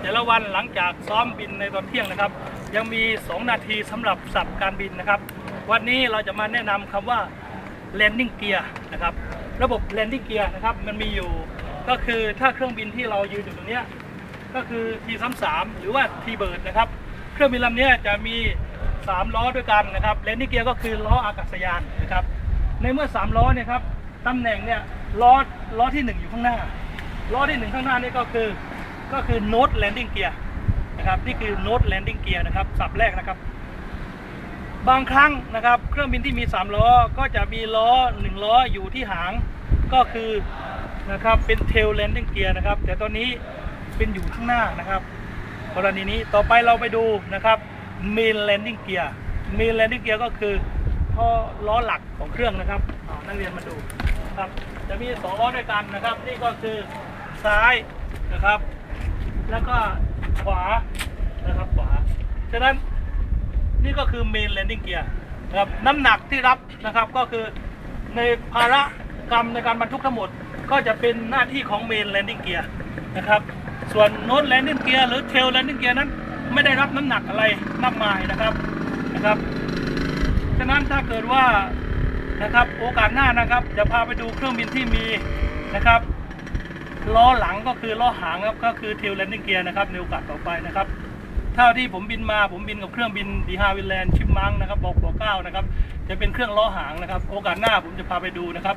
แต่ละวันหลังจากซ้อมบินในตอนเที่ยงนะครับ ยังมี 2 นาทีสำหรับสับการบินนะครับ วันนี้เราจะมาแนะนำคำว่า landing gear นะครับระบบ landing gear นะครับมันมีอยู่ก็คือถ้าเครื่องบินที่เรายืนอยู่ตรงนี้ก็คือ T33 หรือว่า T-bird นะครับเครื่องบินลำนี้จะมี 3 ล้อด้วยกันนะครับ landing gear ก็คือล้ออากาศยานนะครับในเมื่อ 3 ล้อเนี่ยครับตำแหน่งเนี่ยล้อล้อที่ 1 อยู่ข้างหน้า ล้อที่ 1 ข้างหน้านี่ก็คือ ก็คือ nose landing gear นะครับนี่คือ nose landing gear นะครับสับแรกนะครับ บางครั้งนะครับเครื่องบินที่มี 3 ล้อก็จะมีล้อ 1 ล้ออยู่ที่หางก็คือนะครับเป็น tail landing gear นะครับ แต่ตอนนี้เป็นอยู่ข้างหน้านะครับกรณีนี้ต่อไปเราไปดูนะครับ main landing gear main landing gear ก็คือท่อล้อหลักของเครื่องนะครับนักเรียนมาดูครับจะมีสองล้อด้วยกันนะครับ นี่ก็คือซ้ายนะครับ แล้วก็ขวานะครับขวา ฉะนั้นนี่ก็คือ main landing gear นะครับน้ำหนักที่รับนะครับก็คือในภาระกรรมในการบรรทุกทั้งหมด ก็จะเป็นหน้าที่ของ main landing gear นะครับ ส่วน nose landing gear หรือ tail landing gear นั้นไม่ได้รับน้ำหนักอะไรมากมายนะครับนะครับ ฉะนั้นถ้าเกิดว่านะครับโอกาสหน้านะครับ จะพาไปดูเครื่องบินที่มีนะครับ ล้อหลังก็คือล้อหางครับก็คือ tail landing gear นะครับในโอกาสต่อไปนะครับเท่าที่ผมบินมาผมบินกับเครื่องบินดีฮาวินแลนด์ชิปมังนะครับบอกบอกเก้านะครับจะเป็นเครื่องล้อหางนะครับ โอกาสหน้าผมจะพาไปดูนะครับ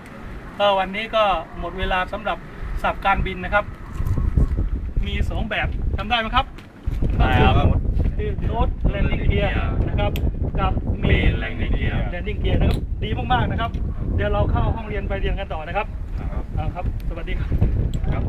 ก็วันนี้ก็หมดเวลาสำหรับสับการบินนะครับ มีสองแบบทำได้ไหมครับได้ครับคือโน้ตแลนดิ้งเกียร์นะครับกับเม Main landing gear แลนดิ้งเกียร์นะครับ ดีมากๆนะครับ เดี๋ยวเราเข้าห้องเรียนไปเรียนกันต่อนะครับเอาครับ สวัสดีครับครับ